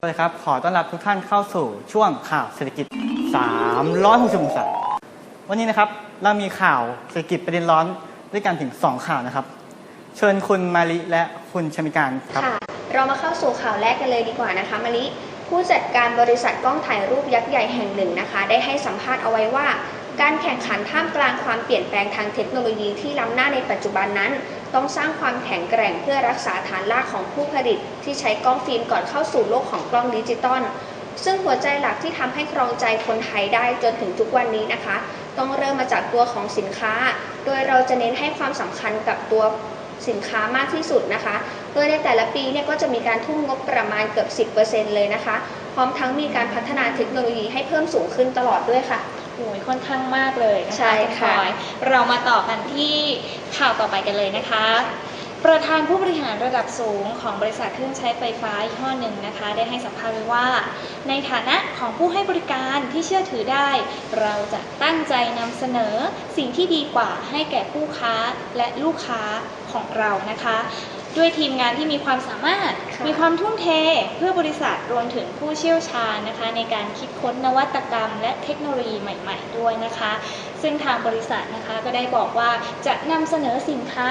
สวัสดีครับ ขอต้อนรับทุกท่านเข้าสู่ช่วงข่าวเศรษฐกิจ 360องศา วันนี้นะครับ เรามีข่าวเศรษฐกิจประเด็นร้อนด้วยกันถึง 2 ข่าวนะครับ เชิญคุณมาริและคุณชมิการครับ ค่ะ เรามาเข้าสู่ข่าวแรกกันเลยดีกว่านะคะมะลิผู้จัดการบริษัทกล้องถ่ายรูปยักษ์ใหญ่แห่งหนึ่งนะคะ ได้ให้สัมภาษณ์เอาไว้ว่า การแข่งขันท่ามกลางความเปลี่ยนแปลงทางเทคโนโลยีที่ล้ำหน้าในปัจจุบันนั้น ต้องสร้างความแข็งแกร่งเพื่อรักษาฐานรากของผู้ผลิต ที่ใช้กล้องฟิล์มก่อนเข้าสู่โลกของกล้องดิจิตอลซึ่งหัวใจหลักที่ทำให้ครองใจคนไทยได้จนถึงทุกวันนี้นะคะ ต้องเริ่มมาจากตัวของสินค้า โดยเราจะเน้นให้ความสำคัญกับตัวสินค้ามากที่สุดนะคะ โดยในแต่ละปีเนี่ยก็จะมีการทุ่มงบประมาณเกือบ 10%เลยนะคะ พร้อมทั้งมีการพัฒนาเทคโนโลยีให้เพิ่มสูงขึ้นตลอดด้วยค่ะ โอ้ยค่อนข้างมากเลยนะคะใช่ค่ะ ณพลอยเรามาต่อกันที่ข่าวต่อไปกันเลยนะคะ ประธานผู้บริหารระดับสูงของบริษัทเครื่องใช้ไฟฟ้ายี่ห้อหนึ่งนะคะ ได้ให้สัมภาษณ์ไว้ว่า ในฐานะของผู้ให้บริการที่เชื่อถือได้ เราจะตั้งใจนำเสนอสิ่งที่ดีกว่าให้แก่ผู้ค้าและลูกค้าของเรานะคะ ด้วยทีมงานที่มีความสามารถค่ะมีความทุ่มเทเพื่อบริษัทรวมถึงผู้เชี่ยวชาญนะคะ ในการคิดค้นนวัตกรรม และเทคโนโลยีใหม่ ๆ ด้วยนะคะ ซึ่งทางบริษัทนะคะก็ได้บอกว่าจะนำเสนอสินค้า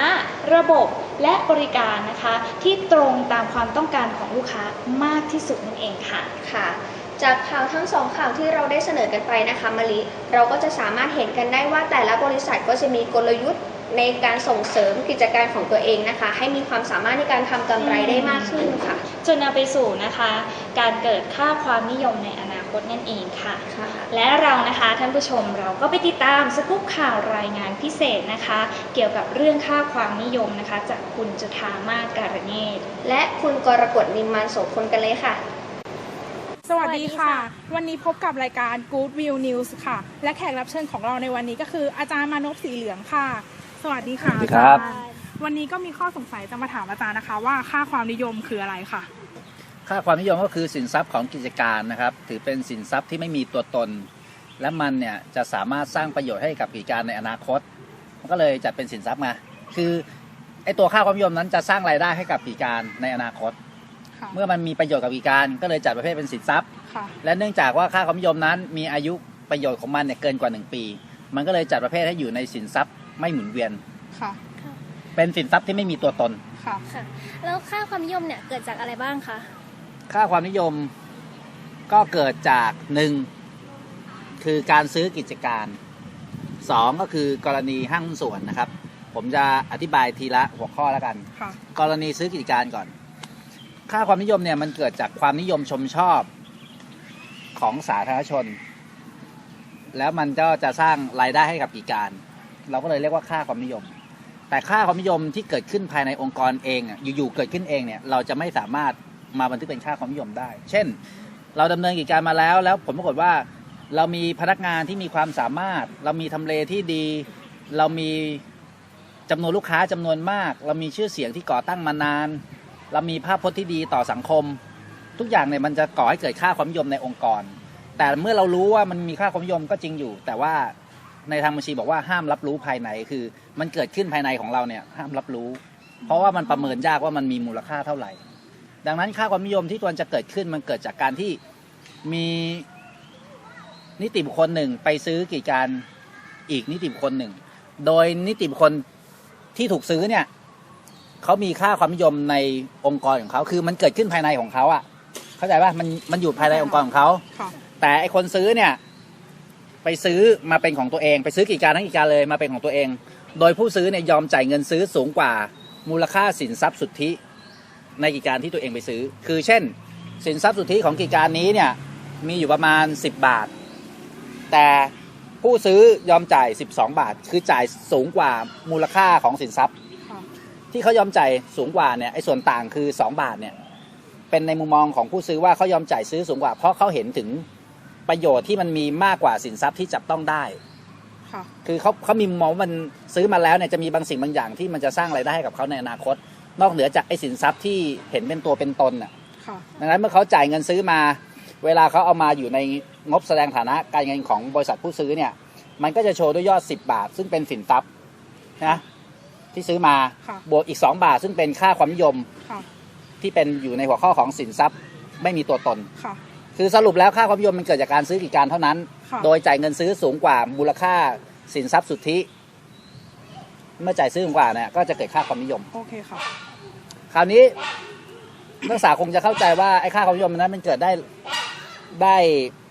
ระบบและบริการนะคะ ที่ตรงตามความต้องการของลูกค้ามากที่สุดนั่นเองค่ะค่ะจากข่าวทั้งสองข่าวที่เราได้เสนอกันไปนะคะมะลิเราก็จะสามารถเห็นกันได้ว่าแต่ละบริษัทก็จะมีกลยุทธ์ ในการส่งเสริมกิจการของตัวเองนะคะ ให้มีความสามารถในการทำกำไรได้มากขึ้นค่ะ จนนำไปสู่นะคะ การเกิดค่าความนิยมในอนาคตนั่นเองค่ะค่ะและเรานะคะท่านผู้ชมเราก็ไปติดตามสกู๊ปข่าวรายงานพิเศษนะคะ เกี่ยวกับเรื่องค่าความนิยมนะคะ จากคุณจุธามาศการเนตรและคุณกรกฎนิมมานโสพลกันเลยค่ะสวัสดีค่ะสวัสดีค่ะ วันนี้พบกับรายการ Good View News ค่ะ และแขกรับเชิญของเราในวันนี้ก็คืออาจารย์มานพสีเหลืองค่ะ สวัสดีค่ะสวัสดีครับ อาจารย์วันนี้ก็มีข้อสงสัยจะมาถามอาจารย์นะคะ ว่าค่าความนิยมคืออะไรค่ะ ค่าความนิยมก็คือสินทรัพย์ของกิจการนะครับ ถือเป็นสินทรัพย์ที่ไม่มีตัวตน และมันเนี่ยจะสามารถสร้างประโยชน์ให้กับกิจการในอนาคต มันก็เลยจัดเป็นสินทรัพย์มาคือไอตัวค่าความนิยมนั้นจะสร้างรายได้ให้กับกิจการในอนาคต ค่ะเมื่อมันมีประโยชน์กับกิจการ ก็เลยจัดประเภทเป็นสินทรัพย์ ค่ะ และเนื่องจากว่าค่าความนิยมนั้นมีอายุประโยชน์ของมันเนี่ยเกินกว่า 1 ปี มันก็เลยจัดประเภทให้อยู่ในสินทรัพย์ ไม่หมุนเวียน ค่ะ เป็นสินทรัพย์ที่ไม่มีตัวตน ค่ะ ค่ะ แล้วค่าความนิยมเนี่ยเกิดจากอะไรบ้างคะ ค่าความนิยมก็เกิดจากหนึ่งคือการซื้อกิจการสองก็คือกรณีห้างหุ้นส่วนนะครับ ผมจะอธิบายทีละหัวข้อแล้วกัน ค่ะ กรณีซื้อกิจการก่อน ค่าความนิยมเนี่ยมันเกิดจากความนิยมชมชอบของสาธารณชน แล้วมันก็จะสร้างรายได้ให้กับกิจการ เราก็เลยเรียกว่าค่าความนิยม แต่ค่าความนิยมที่เกิดขึ้นภายในองค์กรเองอยู่ๆเกิดขึ้นเองเนี่ยเราจะไม่สามารถมาบันทึกเป็นค่าความนิยมได้ เช่น เราดำเนินกิจการมาแล้ว แล้วผลปรากฏว่าเรามีพนักงานที่มีความสามารถ เรามีทำเลที่ดี เรามีจำนวนลูกค้าจำนวนมาก เรามีชื่อเสียงที่ก่อตั้งมานาน เรามีภาพพจน์ที่ดีต่อสังคม ทุกอย่างเนี่ยมันจะก่อให้เกิดค่าความนิยมในองค์กร แต่เมื่อเรารู้ว่ามันมีค่าความนิยมก็จริงอยู่ แต่ว่า ในทางบัญชีบอกว่าห้ามรับรู้ภายในคือ มันเกิดขึ้นภายในของเราเนี่ยห้ามรับรู้ เพราะว่ามันประเมินยากว่ามันมีมูลค่าเท่าไหร่ ดังนั้นค่าความนิยมที่ควรจะเกิดขึ้นมันเกิดจากการที่มีนิติบุคคลหนึ่งไปซื้อกิจการอีกนิติบุคคลหนึ่ง โดยนิติบุคคลที่ถูกซื้อเนี่ยเขามีค่าความนิยมในองค์กรของเขาคือมันเกิดขึ้นภายในของเขาอะเข้าใจป่ะมันมันอยู่ภายในองค์กรของเขาค่ะแต่ไอคนซื้อเนี่ย ไปซื้อมาเป็นของตัวเอง ไปซื้อกิจการทั้งกิจการเลยมาเป็นของตัวเอง โดยผู้ซื้อเนี่ยยอมจ่ายเงินซื้อสูงกว่ามูลค่าสินทรัพย์สุทธิในกิจการที่ตัวเองไปซื้อ คือเช่น สินทรัพย์สุทธิของกิจการนี้เนี่ยมีอยู่ประมาณ 10 บาท แต่ผู้ซื้อยอมจ่าย 12 บาท คือจ่ายสูงกว่ามูลค่าของสินทรัพย์ค่ะที่เขายอมจ่ายสูงกว่าเนี่ยไอ้ส่วนต่างคือ 2 บาทเนี่ยเป็นในมุมมองของผู้ซื้อว่าเขายอมจ่ายซื้อสูงกว่า เพราะเขาเห็นถึง ประโยชน์ที่มันมีมากกว่าสินทรัพย์ที่จับต้องได้ค่ะคือเขาเขามีมุมมองว่ามันซื้อมาแล้วเนี่ยจะมีบางสิ่งบางอย่างที่มันจะสร้างรายได้ให้กับเขาในอนาคต นอกเหนือจากไอ้สินทรัพย์ที่เห็นเป็นตัวเป็นตนน่ะค่ะดังนั้นเมื่อเขาจ่ายเงินซื้อมา เวลาเขาเอามาอยู่ในงบแสดงฐานะการเงินของบริษัทผู้ซื้อเนี่ย มันก็จะโชว์ด้วยยอด 10 บาท ซึ่งเป็นสินทรัพย์นะที่ซื้อมาค่ะบวกอีก 2 บาท ซึ่งเป็นค่าความนิยมค่ะที่เป็นอยู่ในหัวข้อของสินทรัพย์ไม่มีตัวตน ค่ะคือสรุปแล้วค่าความนิยมมันเกิดจากการซื้อกิจการเท่านั้น ค่ะโดยจ่ายเงินซื้อสูงกว่ามูลค่าสินทรัพย์สุทธิ เมื่อจ่ายซื้อสูงกว่าเนี่ยก็จะเกิดค่าความนิยม โอเคค่ะ คราวนี้ นักศึกษาคงจะเข้าใจว่าไอ้ค่าความนิยมนั้นมันเกิดได้ได้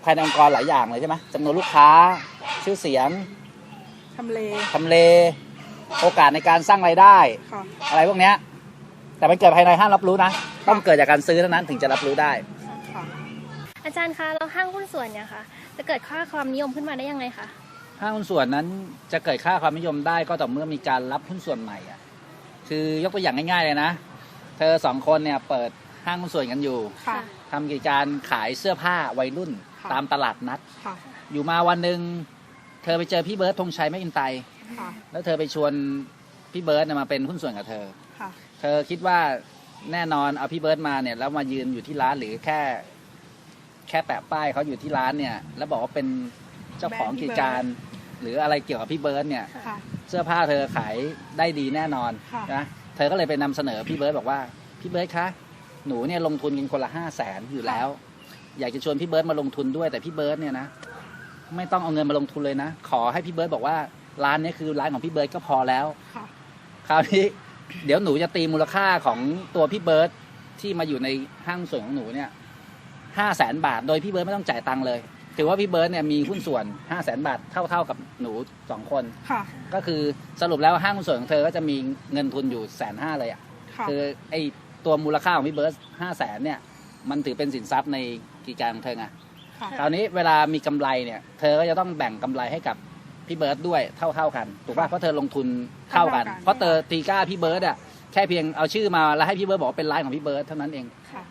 ภายในองค์กรหลายอย่างเลยใช่ไหมจำนวนลูกค้าชื่อเสียงทำเลทำเล โอกาสในการสร้างรายได้ ค่ะ อะไรพวกเนี้ยแต่มันเกิดภายในห้างรับรู้นะ ต้องเกิดจากการซื้อเท่านั้นถึงจะรับรู้ได้ค่ะ อาจารย์คะแล้วห้างหุ้นส่วนเนี่ยค่ะจะเกิดค่าความนิยมขึ้นมาได้ยังไงคะห้างหุ้นส่วนนั้นจะเกิดค่าความนิยมได้ก็ต่อเมื่อมีการรับหุ้นส่วนใหม่อะคือยกตัวอย่างง่ายๆเลยนะ เธอสองคนเนี่ยเปิดห้างหุ้นส่วนกันอยู่ค่ะ ทำกิจการขายเสื้อผ้าวัยรุ่นค่ะ ตามตลาดนัด ค่ะ อยู่มาวันหนึ่งเธอไปเจอพี่เบิร์ดธงชัยแม่อินไตค่ะ แล้วเธอไปชวนพี่เบิร์ดเนี่ยมาเป็นหุ้นส่วนกับเธอ ค่ะ เธอคิดว่าแน่นอนเอาพี่เบิร์ดมาเนี่ยแล้วมายืนอยู่ที่ร้านหรือแค่ แค่แปะป้ายเขาอยู่ที่ร้านเนี่ย แล้วบอกว่าเป็นเจ้าของกิจการ หรืออะไรเกี่ยวกับพี่เบิร์ดเนี่ย ค่ะ เสื้อผ้าเธอขายได้ดีแน่นอนค่ะ นะเธอก็เลยไปนำเสนอพี่เบิร์ดบอกว่าพี่เบิร์ดคะหนูเนี่ยลงทุนกันคนละห้าแสนอยู่แล้ว อยากจะชวนพี่เบิร์ดมาลงทุนด้วยแต่พี่เบิร์ดเนี่ยนะ ไม่ต้องเอาเงินมาลงทุนเลยนะ ขอให้พี่เบิร์ดบอกว่าร้านนี้คือร้านของพี่เบิร์ดก็พอแล้ว ค่ะ คราวนี้ เดี๋ยวหนูจะตีมูลค่าของตัวพี่เบิร์ตที่มาอยู่ในห้างส่วนของหนูเนี่ย ห้าแสนบาท โดยพี่เบิร์ตไม่ต้องจ่ายตังค์เลย ถือว่าพี่เบิร์ตเนี่ยมีหุ้นส่วนห้าแสนบาทเท่าเท่ากับหนูสองคนค่ะ ก็คือสรุปแล้วห้างหุ้นส่วนของเธอก็จะมีเงินทุนอยู่แสนห้าเลยอะค่ะคือไอตัวมูลค่าของพี่เบิร์ตห้าแสนเนี่ยมันถือเป็นสินทรัพย์ในกิจการของเธอไงค่ะคราวนี้เวลามีกำไรเนี่ย เธอก็จะต้องแบ่งกำไรให้กับพี่เบิร์ดด้วยเท่าเท่าๆกันถูกป่ะเพราะเธอลงทุนเท่ากันเท่ากันเพราะเธอตีกล้าพี่เบิร์ดอะแค่เพียงเอาชื่อมาแล้วให้พี่เบิร์ดบอกว่าเป็นร้านของพี่เบิร์ดเท่านั้นเองค่ะ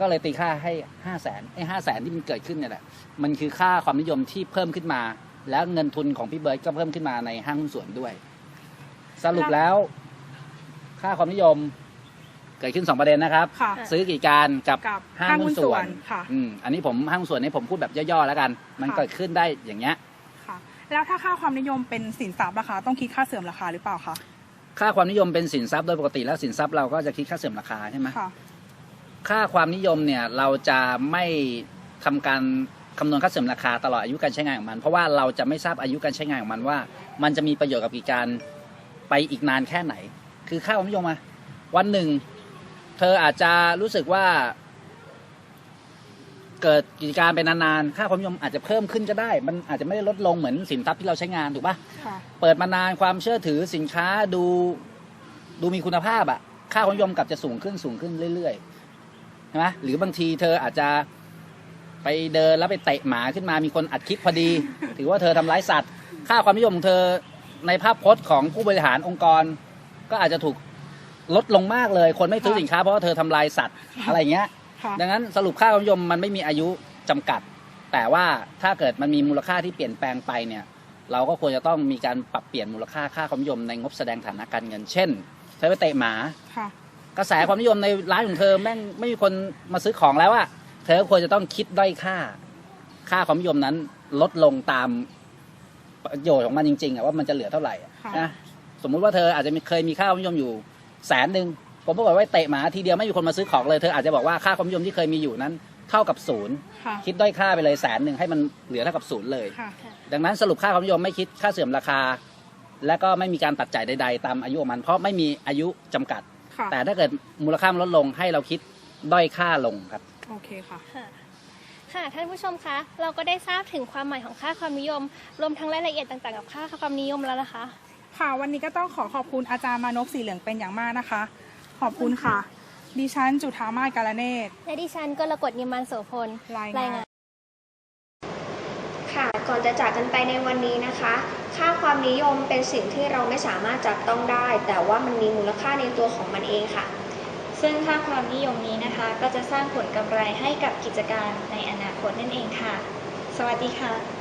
ก็เลยตีค่าให้ห้าแสนไอ้ห้าแสนที่มันเกิดขึ้นเนี่ยแหละมันคือค่าความนิยมที่เพิ่มขึ้นมา แล้วเงินทุนของพี่เบิร์ดก็เพิ่มขึ้นมาในห้างหุ้นส่วนด้วย สรุปแล้ว ค่าความนิยมเกิดขึ้นสองประเด็นนะครับ ค่ะซื้อกิจการกับกับห้างหุ้นส่วนห้างหุ้นส่วนค่ะ อืมอันนี้ผมห้างหุ้นส่วนนี้ผมพูดแบบย่อๆแล้วกัน มันค่ะเกิดขึ้นได้อย่างเงี้ย ค่ะ แล้วถ้าค่าความนิยมเป็นสินทรัพย์ราคาต้องคิดค่าเสื่อมราคาหรือเปล่าคะค่าความนิยมเป็นสินทรัพย์โดยปกติแล้วสินทรัพย์เราก็จะคิดค่าเสื่อมราคาใช่ไหม ค่ะ ค่าความนิยมเนี่ยเราจะไม่ทำการคำนวณค่าเสื่อมราคาตลอดอายุการใช้งานของมัน เพราะว่าเราจะไม่ทราบอายุการใช้งานของมันว่า มันจะมีประโยชน์กับกิจการไปอีกนานแค่ไหน คือค่าความนิยมมาวันหนึ่ง เธออาจจะรู้สึกว่า เกิดกิจการไปนานๆค่าความนิยมอาจจะเพิ่มขึ้นก็ได้ มันอาจจะไม่ได้ลดลงเหมือนสินทรัพย์ที่เราใช้งานถูกปะค่ะเปิดมานานความเชื่อถือสินค้าดูดูมีคุณภาพอะค่าความนิยมกลับจะสูงขึ้นสูงขึ้นเรื่อยๆใช่ไหมหรือบางทีเธออาจจะไปเดินแล้วไปเตะหมาขึ้นมามีคนอัดคลิปพอดี ถือว่าเธอทำร้ายสัตว์ ค่าความนิยมของเธอในภาพพจน์ของผู้บริหารองค์กร ก็อาจจะถูกลดลงมากเลย คนไม่ซื้อสินค้าเพราะว่าเธอทำลายสัตว์อะไรอย่างเงี้ยค่ะดังนั้นสรุปค่าความนิยมมันไม่มีอายุจำกัด แต่ว่าถ้าเกิดมันมีมูลค่าที่เปลี่ยนแปลงไปเนี่ย เราก็ควรจะต้องมีการปรับเปลี่ยนมูลค่าค่าความนิยมในงบแสดงฐานะการเงิน เช่นเธอไปเตะหมาค่ะ กระแสความนิยมในร้านของเธอแม่งไม่มีคนมาซื้อของแล้วอะเธอควรจะต้องคิดด้อยค่า ค่าความนิยมนั้นลดลงตามประโยชน์ของมันจริงๆอะว่ามันจะเหลือเท่าไหร่อะค่ะ นะสมมุติว่าเธออาจจะมีเคยมีค่าความนิยมอยู่แสนหนึ่งผมบอกว่าเตะหมาทีเดียวไม่มีคนมาซื้อของเลยเธออาจจะบอกว่าค่าความนิยมที่เคยมีอยู่นั้น เท่ากับศูนย์ ค่ะ คิดด้อยค่าไปเลยแสนหนึ่งให้มันเหลือเท่ากับศูนย์เลย ค่ะ ดังนั้นสรุปค่าความนิยมไม่คิดค่าเสื่อมราคา และก็ไม่มีการตัดจ่ายใด ๆ ตามอายุของมัน เพราะไม่มีอายุจำกัด ค่ะแต่ถ้าเกิดมูลค่ามันลดลงให้เราคิดด้อยค่าลงครับ โอเคค่ะ ค่ะค่ะท่านผู้ชมคะ เราก็ได้ทราบถึงความหมายของค่าความนิยม รวมทั้งรายละเอียดต่างๆกับค่าความนิยมแล้วนะคะ ค่ะ วันนี้ก็ต้องขอขอบคุณอาจารย์มานพสีเหลืองเป็นอย่างมากนะคะ ขอบคุณค่ะ ดิฉันจุธามาศการเนตร และดิฉันก็ระกดนิมันโสพลรายรายงานงานค่ะ ก่อนจะจากกันไปในวันนี้นะคะ ค่าความนิยมเป็นสิ่งที่เราไม่สามารถจับต้องได้ แต่ว่ามันมีมูลค่าในตัวของมันเองค่ะ ซึ่งค่าความนิยมนี้นะคะ ก็จะสร้างผลกำไรให้กับกิจการในอนาคตนั่นเองค่ะ สวัสดีค่ะ